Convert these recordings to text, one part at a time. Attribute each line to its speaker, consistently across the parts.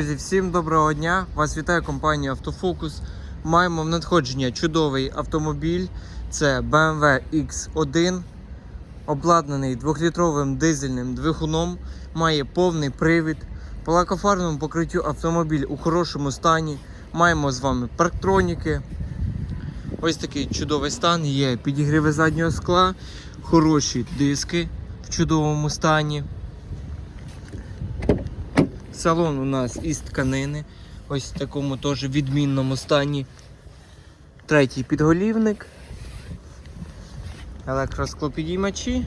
Speaker 1: Друзі, всім доброго дня! Вас вітає компанія Автофокус. Маємо в надходження чудовий автомобіль. Це BMW X1, обладнаний 2-літровим дизельним двигуном, має повний привід. По лакофарному покриттю автомобіль у хорошому стані. Маємо з вами парктроніки. Ось такий чудовий стан. Є підігріви заднього скла, хороші диски в чудовому стані. Салон у нас із тканини. Ось в такому теж відмінному стані. Третій підголівник. Електросклопідіймачі.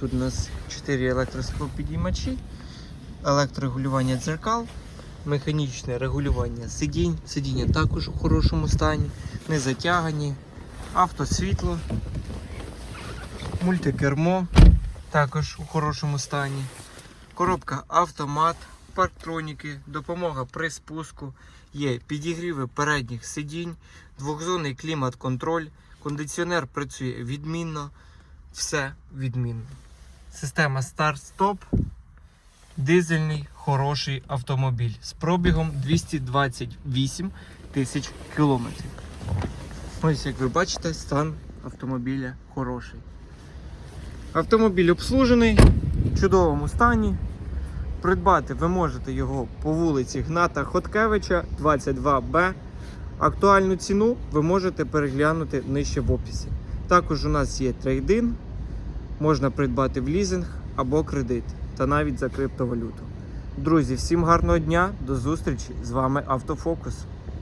Speaker 1: Тут у нас 4 електросклопідіймачі, електрорегулювання дзеркал, механічне регулювання сидінь. Сидіння також у хорошому стані, не затягані, автосвітло, мультикермо також у хорошому стані. Коробка автомат, парктроніки, допомога при спуску, є підігріви передніх сидінь, двохзонний клімат-контроль, кондиціонер працює відмінно, все відмінно. Система старт-стоп, дизельний хороший автомобіль з пробігом 228 тисяч кілометрів. Ось як ви бачите, стан автомобіля хороший. Автомобіль обслужений, в чудовому стані. Придбати ви можете його по вулиці Гната Хоткевича, 22Б. Актуальну ціну ви можете переглянути нижче в описі. Також у нас є трейдин, можна придбати в лізинг або кредит та навіть за криптовалюту. Друзі, всім гарного дня, до зустрічі! З вами Автофокус.